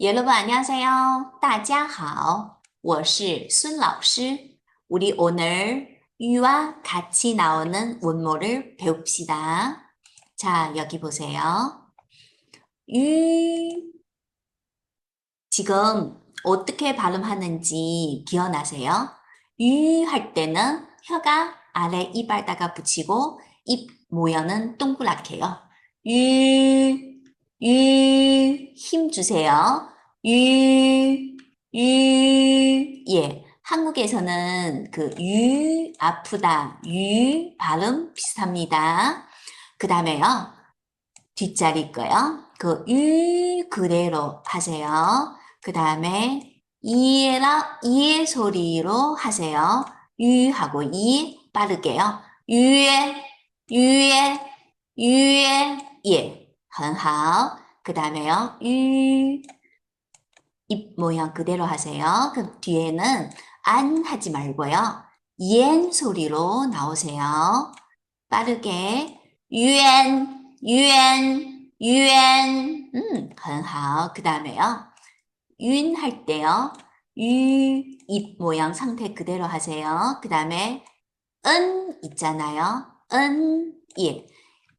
여러분 안녕하세요. 大家好.我是孙老师. 우리 오늘 유와 같이 나오는 원모를 배웁시다. 자, 여기 보세요. 유 지금 어떻게 발음하는지 기억나세요? 유 할 때는 혀가 아래 이발다가 붙이고 입 모양은 동그랗게요. 유, 유, 힘 주세요. 유, 유, 예. 한국에서는 그 유, 아프다, 유 발음 비슷합니다. 그 다음에요. 뒷자리 거요. 그 유 그대로 하세요. 그 다음에 이에라, 이의 소리로 하세요. 유 하고 이 빠르게요. 유에, 유에, 유에, 예. 很好. 그 다음에요. 유, 입 모양 그대로 하세요. 그럼 뒤에는 안 하지 말고요. 옌 소리로 나오세요. 빠르게. 유엔, 유엔, 유엔. 음, 很好.그 다음에요. 윤 할 때요. 유, 입 모양 상태 그대로 하세요. 그 다음에 은 있잖아요. 은, 예.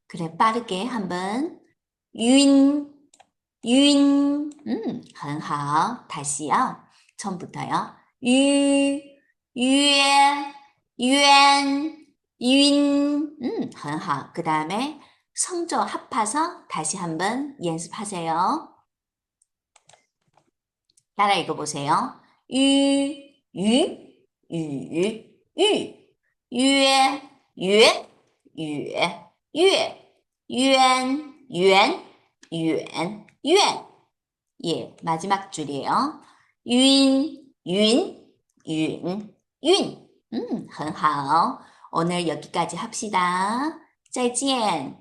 그래, 빠르게 한번. 윤, 윤, 음, 很好. 다시요. 처음부터요. 유, 유에, 유엔, 윤, 음, 很好. 그 다음에 성조 합해서 다시 한번 연습하세요. 따라 읽어보세요. 유, 유, 유, 유, 유에, 유에, 유에, 유에, 유엔, 유엔, 유엔, 유엔. 예, 마지막 줄이에요. 윤, 윤, 윤, 윤. 음, 很好. 오늘 여기까지 합시다. 再见.